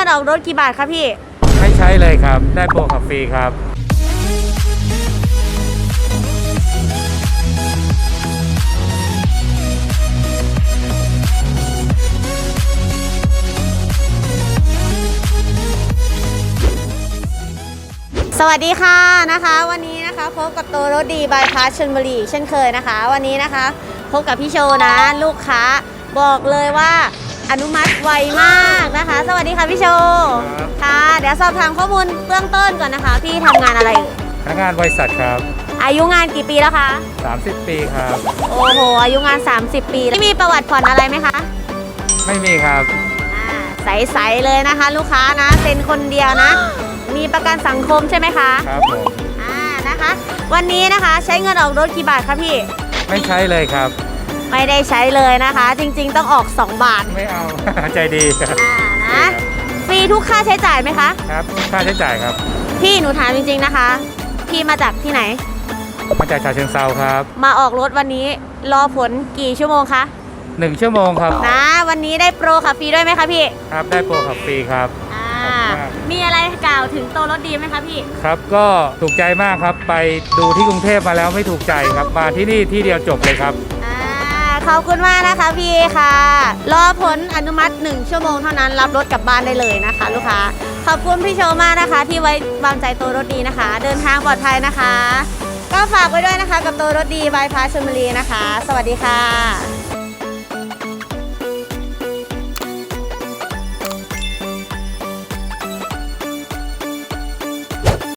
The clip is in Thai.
งินออกรถกี่บาทคะพี่ไม่ใช้เลยครับ ได้โปรขับฟรีครับ สวัสดีค่ะนะคะ วันนี้นะคะพบกับโตรถดีบายพาชนบุรีเช่นเคยนะคะ วันนี้นะคะ พบกับพี่โชว์นะลูกค้า บอกเลยว่าอนุมัติไวมากนะคะ สวัสดีค่ะพี่โชว์ครับ ค่ะ เดี๋ยวสอบถามข้อมูลเบื้องต้นก่อนนะคะ พี่ทำงานอะไรอยู่พนักงานบริษัทครับ อายุงานกี่ปีแล้วคะ 30 ปีครับ โอ้โห อายุงาน 30 ปีไม่มีประวัติผ่อนอะไรไหมคะ ไม่มีครับ อ่าใสๆเลยนะคะ ลูกค้านะเซ็นคนเดียวนะ มีประกันสังคมใช่ไหมคะครับผม อ่านะคะ วันนี้นะคะใช้เงินออกรถกี่บาทคะพี่ ไม่ใช้เลยครับ ไม่ได้ใช้เลยนะคะ จริง ๆ ต้องออก 2 บาทไม่เอา ใจดีครับ อ่านะ ฟรีทุกค่าใช้จ่ายไหมคะ ครับ ค่าใช้จ่ายครับ พี่หนูถามจริงๆนะคะ พี่มาจากที่ไหน มาจากชาเชิงเซาครับ มาออกรถวันนี้รอผลกี่ชั่วโมงคะหนึ่งชั่วโมงครับ นะวันนี้ได้โปรขับฟรีด้วยไหมคะพี่ครับ ได้โปรขับฟรีครับ อ่าขอบคุณมากมีอะไรกล่าวถึงโตรถดีไหมคะพี่ ครับ ก็ถูกใจมากครับ ไปดูที่กรุงเทพมาแล้วไม่ถูกใจครับ มาที่นี่ที่เดียวจบเลยครับอ่า ขอบคุณมากนะคะพี่ค่ะ รอผลอนุมัติ 1 ชั่วโมงเท่านั้นรับรถกลับบ้านได้เลยนะคะ ลูกค้า ขอบคุณพี่โชว์มากนะคะ ที่ไว้วางใจตัวรถดีนะคะ เดินทางปลอดภัยนะคะ ก็ฝากไว้ด้วยนะคะ กับตัวรถดีบายพาชลบุรีนะคะ สวัสดีค่ะ